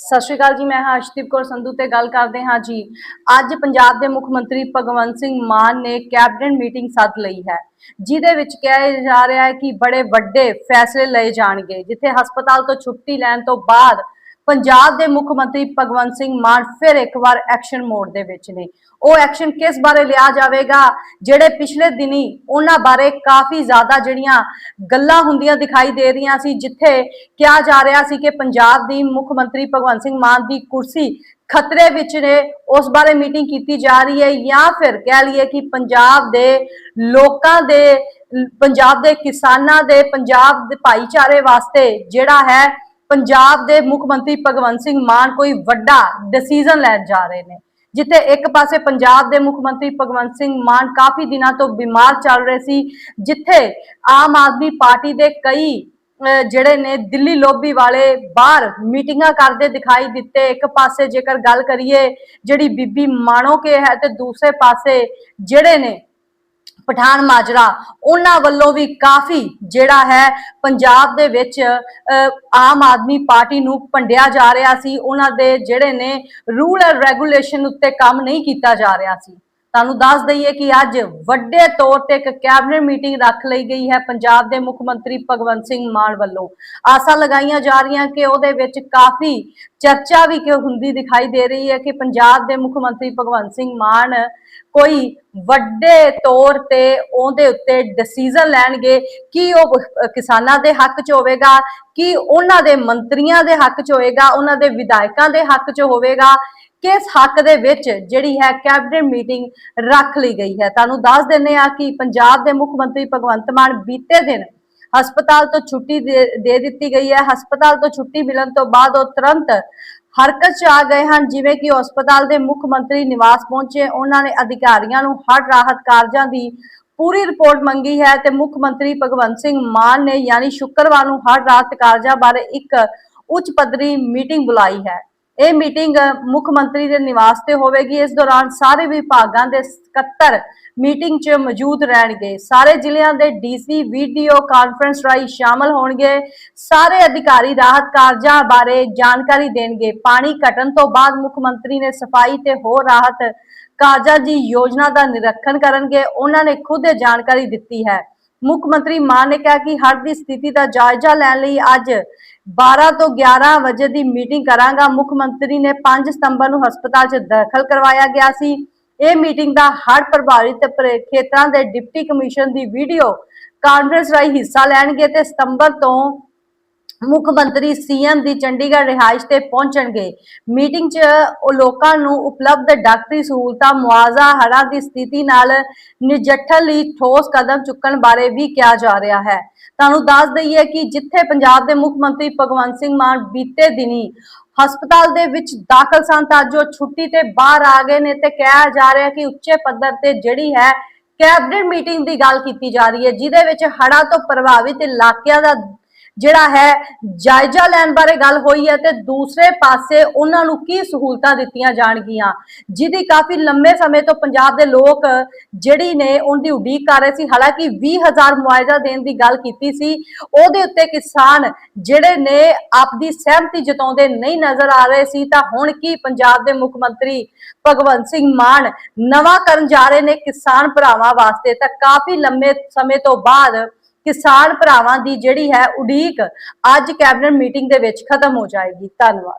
ਸਤਿ ਸ਼੍ਰੀ ਅਕਾਲ ਜੀ, ਮੈਂ ਹਾਂ ਅਸ਼ਦੀਪ ਕੌਰ ਸੰਧੂ ਤੇ ਗੱਲ ਕਰਦੇ ਹਾਂ ਜੀ। ਅੱਜ ਪੰਜਾਬ ਦੇ ਮੁੱਖ ਮੰਤਰੀ ਭਗਵੰਤ ਸਿੰਘ ਮਾਨ ਨੇ ਕੈਬਨਿਟ ਮੀਟਿੰਗ ਸੱਦ ਲਈ ਹੈ, ਜਿਹਦੇ ਵਿੱਚ ਕਿਹਾ ਜਾ ਰਿਹਾ ਹੈ ਕਿ ਬੜੇ ਵੱਡੇ ਫੈਸਲੇ ਲਏ ਜਾਣਗੇ, ਜਿੱਥੇ ਹਸਪਤਾਲ ਤੋਂ ਛੁੱਟੀ ਲੈਣ ਤੋਂ ਬਾਅਦ ਪੰਜਾਬ ਦੇ ਮੁੱਖ ਮੰਤਰੀ ਭਗਵੰਤ ਸਿੰਘ ਮਾਨ ਫਿਰ ਇੱਕ ਵਾਰ ਐਕਸ਼ਨ ਮੋਡ ਦੇ ਵਿੱਚ ਨੇ। ਉਹ ਐਕਸ਼ਨ ਕਿਸ ਬਾਰੇ ਲਿਆ ਜਾਵੇਗਾ, ਜਿਹੜੇ ਪਿਛਲੇ ਦਿਨੀ ਉਹਨਾਂ ਬਾਰੇ ਕਾਫੀ ਜ਼ਿਆਦਾ ਜਿਹੜੀਆਂ ਗੱਲਾਂ ਹੁੰਦੀਆਂ ਦਿਖਾਈ ਦੇ ਰਹੀਆਂ ਸੀ, ਜਿੱਥੇ ਕਿਹਾ ਜਾ ਰਿਹਾ ਸੀ ਕਿ ਪੰਜਾਬ ਦੀ ਮੁੱਖ ਮੰਤਰੀ ਭਗਵੰਤ ਸਿੰਘ ਮਾਨ ਦੀ ਕੁਰਸੀ ਖਤਰੇ ਵਿੱਚ ਨੇ, ਉਸ ਬਾਰੇ ਮੀਟਿੰਗ ਕੀਤੀ ਜਾ ਰਹੀ ਹੈ ਜਾਂ ਫਿਰ ਕਹਿ ਲਈਏ ਕਿ ਪੰਜਾਬ ਦੇ ਲੋਕਾਂ ਦੇ, ਪੰਜਾਬ ਦੇ ਕਿਸਾਨਾਂ ਦੇ, ਪੰਜਾਬ ਦੇ ਭਾਈਚਾਰੇ ਵਾਸਤੇ ਜਿਹੜਾ ਹੈ ਪੰਜਾਬ ਦੇ ਮੁੱਖ ਮੰਤਰੀ ਭਗਵੰਤ ਸਿੰਘ ਮਾਨ ਕੋਈ ਵੱਡਾ ਡਿਸੀਜਨ ਲੈਣ ਜਾ ਰਹੇ ਨੇ, ਜਿੱਥੇ ਇੱਕ ਪਾਸੇ ਪੰਜਾਬ ਦੇ ਮੁੱਖ ਮੰਤਰੀ ਭਗਵੰਤ ਸਿੰਘ ਮਾਨ ਕਾਫੀ ਦਿਨਾਂ ਤੋਂ ਬਿਮਾਰ ਚੱਲ ਰਹੇ ਸੀ, ਜਿੱਥੇ ਆਮ ਆਦਮੀ ਪਾਰਟੀ ਦੇ ਕਈ ਜਿਹੜੇ ਨੇ ਦਿੱਲੀ ਲੋਬੀ ਵਾਲੇ ਬਾਹਰ ਮੀਟਿੰਗਾਂ ਕਰਦੇ ਦਿਖਾਈ ਦਿੱਤੇ। ਇੱਕ ਪਾਸੇ ਜੇਕਰ ਗੱਲ ਕਰੀਏ, ਜਿਹੜੀ ਬੀਬੀ ਮਾਣੋ ਕੇ ਹੈ ਤੇ ਦੂਸਰੇ ਪਾਸੇ ਜਿਹੜੇ ਨੇ ਪਠਾਨ ਮਾਜਰਾ ਉਹਨਾਂ ਵੱਲੋਂ ਵੀ ਕਾਫੀ ਜਿਹੜਾ ਹੈ ਪੰਜਾਬ ਦੇ ਵਿੱਚ ਅਹ, ਆਮ ਆਦਮੀ ਪਾਰਟੀ ਨੂੰ ਭੰਡਿਆ ਜਾ ਰਿਹਾ ਸੀ। ਉਹਨਾਂ ਦੇ ਜਿਹੜੇ ਨੇ ਰੂਲ ਐਂਡ ਰੈਗੂਲੇਸ਼ਨ ਉੱਤੇ ਕੰਮ ਨਹੀਂ ਕੀਤਾ ਜਾ ਰਿਹਾ ਸੀ। ਤੁਹਾਨੂੰ ਦੱਸ ਦਈਏ ਕਿ ਅੱਜ ਵੱਡੇ ਤੌਰ ਤੇ ਇੱਕ ਕੈਬਨਿਟ ਮੀਟਿੰਗ ਰੱਖ ਲਈ ਗਈ ਹੈ ਪੰਜਾਬ ਦੇ ਮੁੱਖ ਮੰਤਰੀ ਭਗਵੰਤ ਸਿੰਘ ਮਾਨ ਵੱਲੋਂ। ਆਸਾਂ ਲਗਾਈਆਂ ਜਾ ਰਹੀਆਂ ਕਿ ਉਹਦੇ ਵਿੱਚ ਕਾਫੀ ਚਰਚਾ ਵੀ ਕਿ ਹੁੰਦੀ ਦਿਖਾਈ ਦੇ ਰਹੀ ਹੈ ਕਿ ਪੰਜਾਬ ਦੇ ਮੁੱਖ ਮੰਤਰੀ ਭਗਵੰਤ ਸਿੰਘ ਮਾਨ ਕੋਈ ਵੱਡੇ ਤੌਰ ਤੇ ਉਹਦੇ ਉੱਤੇ ਡਿਸੀਜਨ ਲੈਣਗੇ, ਕੀ ਉਹ ਕਿਸਾਨਾਂ ਦੇ ਹੱਕ 'ਚ ਹੋਵੇਗਾ, ਕੀ ਉਹਨਾਂ ਦੇ ਮੰਤਰੀਆਂ ਦੇ ਹੱਕ 'ਚ ਹੋਵੇਗਾ, ਉਹਨਾਂ ਦੇ ਵਿਧਾਇਕਾਂ ਦੇ ਹੱਕ 'ਚ ਹੋਵੇਗਾ ਕਿਸ ਹੱਕ ਦੇ ਵਿੱਚ ਜਿਹੜੀ ਹੈ ਕੈਬਨਿਟ ਮੀਟਿੰਗ ਰੱਖ ਲਈ ਗਈ ਹੈ? ਤੁਹਾਨੂੰ ਦੱਸ ਦਿੰਦੇ ਆ ਕਿ ਪੰਜਾਬ ਦੇ ਮੁੱਖ ਮੰਤਰੀ ਭਗਵੰਤ ਮਾਨ ਬੀਤੇ ਦਿਨ ਹਸਪਤਾਲ ਤੋਂ ਛੁੱਟੀ ਦੇ ਦਿੱਤੀ ਗਈ ਹੈ। ਹਸਪਤਾਲ ਤੋਂ ਛੁੱਟੀ ਮਿਲਣ ਤੋਂ ਬਾਅਦ ਉਹ ਤੁਰੰਤ ਹਰਕਤ 'ਚ ਆ ਗਏ ਹਨ, ਜਿਵੇਂ ਕਿ ਉਹ ਹਸਪਤਾਲ ਦੇ ਮੁੱਖ ਮੰਤਰੀ ਨਿਵਾਸ ਪਹੁੰਚੇ। ਉਹਨਾਂ ਨੇ ਅਧਿਕਾਰੀਆਂ ਨੂੰ ਹਰ ਰਾਹਤ ਕਾਰਜਾਂ ਦੀ ਪੂਰੀ ਰਿਪੋਰਟ ਮੰਗੀ ਹੈ ਤੇ ਮੁੱਖ ਮੰਤਰੀ ਭਗਵੰਤ ਸਿੰਘ ਮਾਨ ਨੇ ਯਾਨੀ ਸ਼ੁੱਕਰਵਾਰ ਨੂੰ ਹਰ ਰਾਹਤ ਕਾਰਜਾਂ ਬਾਰੇ ਇੱਕ ਉੱਚ ਪੱਧਰੀ ਮੀਟਿੰਗ ਬੁਲਾਈ ਹੈ। ਇਹ ਮੀਟਿੰਗ ਮੁੱਖ ਮੰਤਰੀ ਦੇ ਨਿਵਾਸ ਤੇ ਹੋਵੇਗੀ। ਇਸ ਦੌਰਾਨ ਸਾਰੇ ਵਿਭਾਗਾਂ ਦੇ ਸਕੱਤਰ ਮੀਟਿੰਗ 'ਚ ਮੌਜੂਦ ਰਹਿਣਗੇ। ਸਾਰੇ ਜ਼ਿਲ੍ਹਿਆਂ ਦੇ ਡੀਸੀ, ਵੀਡੀਓ ਕਾਨਫਰੰਸ ਰਾਹੀਂ ਸ਼ਾਮਲ ਹੋਣਗੇ। ਸਾਰੇ ਅਧਿਕਾਰੀ ਰਾਹਤ ਕਾਰਜਾਂ ਬਾਰੇ ਜਾਣਕਾਰੀ ਦੇਣਗੇ। ਪਾਣੀ ਘਟਣ ਤੋਂ ਬਾਅਦ ਮੁੱਖ ਮੰਤਰੀ ਨੇ ਸਫ਼ਾਈ ਤੇ ਹੋਰ ਰਾਹਤ ਕਾਰਜਾਂ ਦੀ ਯੋਜਨਾ ਦਾ ਨਿਰੀਖਣ ਕਰਨਗੇ। ਉਹਨਾਂ ਨੇ ਖੁਦ ਇਹ ਜਾਣਕਾਰੀ ਦਿੱਤੀ ਹੈ। ਮੁੱਖ ਮੰਤਰੀ ਮਾਨ ਨੇ ਕਿਹਾ ਕਿ ਹੜ੍ਹ ਦੀ ਸਥਿਤੀ ਦਾ ਜਾਇਜ਼ਾ ਲੈਣ ਲਈ ਅੱਜ 12 ਤੋਂ 11 ਵਜੇ ਦੀ ਮੀਟਿੰਗ ਕਰਾਂਗਾ। ਮੁੱਖ ਮੰਤਰੀ ਨੇ 5 ਸਤੰਬਰ ਨੂੰ ਹਸਪਤਾਲ 'ਚ ਦਾਖਲ ਕਰਵਾਇਆ ਗਿਆ ਸੀ। ਇਹ ਮੀਟਿੰਗ ਦਾ ਹੜ੍ਹ ਪ੍ਰਭਾਵਿਤ ਖੇਤਰਾਂ ਦੇ ਡਿਪਟੀ ਕਮਿਸ਼ਨ ਦੀ ਵੀਡੀਓ ਕਾਨਫਰੰਸ ਰਾਹੀਂ ਹਿੱਸਾ ਲੈਣਗੇ ਤੇ ਸਤੰਬਰ ਤੋਂ ਮੁੱਖ ਮੰਤਰੀ ਸੀਐਮ ਦੀ ਚੰਡੀਗੜ੍ਹ ਰਿਹਾਇਸ਼ ਤੇ ਪਹੁੰਚਣਗੇ। ਮੀਟਿੰਗ 'ਚ ਉਹ ਲੋਕਾਂ ਨੂੰ ਉਪਲਬਧ ਡਾਕਟਰੀ ਸਹੂਲਤਾਂ, ਮੁਆਵਜ਼ਾ, ਹੜ੍ਹਾਂ ਦੀ ਸਥਿਤੀ ਨਾਲ ਨਜਿੱਠਣ ਲਈ ਠੋਸ ਕਦਮ ਚੁੱਕਣ ਬਾਰੇ ਵੀ ਕਿਹਾ ਜਾ ਰਿਹਾ ਹੈ। ਤੁਹਾਨੂੰ ਦੱਸ ਦਈਏ ਕਿ ਜਿੱਥੇ ਪੰਜਾਬ ਦੇ ਮੁੱਖ ਮੰਤਰੀ ਭਗਵੰਤ ਸਿੰਘ ਮਾਨ ਬੀਤੇ ਦਿਨੀ ਹਸਪਤਾਲ ਦੇ ਵਿੱਚ ਦਾਖਲ ਸਨ, ਤਾਂ ਜੋ ਛੁੱਟੀ ਤੇ ਬਾਹਰ ਆ ਗਏ ਨੇ ਤੇ ਕਿਹਾ ਜਾ ਰਿਹਾ ਕਿ ਉੱਚੇ ਪੱਧਰ ਤੇ ਜਿਹੜੀ ਹੈ ਕੈਬਨਿਟ ਮੀਟਿੰਗ ਦੀ ਗੱਲ ਕੀਤੀ ਜਾ ਰਹੀ ਹੈ, ਜਿਹਦੇ ਵਿੱਚ ਹੜ੍ਹਾਂ ਤੋਂ ਪ੍ਰਭਾਵਿਤ ਇਲਾਕਿਆਂ ਦਾ ਜਿਹੜਾ ਹੈ, ਜਾਇਜ਼ਾ ਲੈਣ ਬਾਰੇ ਗੱਲ ਹੋਈ ਹੈ ਤੇ ਦੂਸਰੇ ਪਾਸੇ ਉਹਨਾਂ ਨੂੰ ਕੀ ਸਹੂਲਤਾਂ ਦਿੱਤੀਆਂ ਜਾਣਗੀਆਂ? ਜਿਹਦੀ ਕਾਫੀ ਲੰਮੇ ਸਮੇਂ ਤੋਂ ਪੰਜਾਬ ਦੇ ਲੋਕ ਜਿਹੜੀ ਨੇ ਉਹਦੀ ਉਡੀਕ ਕਰ ਰਹੇ ਸੀ। ਹਾਲਾਂਕਿ 20000 ਮੁਆਵਜ਼ਾ ਦੇਣ ਦੀ ਗੱਲ ਕੀਤੀ ਸੀ। ਉਹਦੇ ਉੱਤੇ ਕਿਸਾਨ ਜਿਹੜੇ ਨੇ ਆਪਦੀ ਸਹਿਮਤੀ ਜਤਾਉਂਦੇ ਨਹੀਂ ਨਜ਼ਰ ਆ ਰਹੇ ਸੀ। ਤਾਂ ਹੁਣ ਕੀ ਪੰਜਾਬ ਦੇ ਮੁੱਖ ਮੰਤਰੀ ਭਗਵੰਤ ਸਿੰਘ ਮਾਨ ਨਵਾਂ ਕਰਨ ਜਾ ਰਹੇ ਨੇ ਕਿਸਾਨ ਭਰਾਵਾਂ ਵਾਸਤੇ? ਤਾਂ ਕਾਫੀ ਲੰਮੇ ਸਮੇਂ ਤੋਂ ਬਾਅਦ ਕਿਸਾਨ ਭਰਾਵਾਂ ਦੀ ਜਿਹੜੀ ਹੈ ਉਡੀਕ ਅੱਜ ਕੈਬਨਿਟ ਮੀਟਿੰਗ ਦੇ ਵਿੱਚ ਖਤਮ ਹੋ ਜਾਏਗੀ। ਧੰਨਵਾਦ।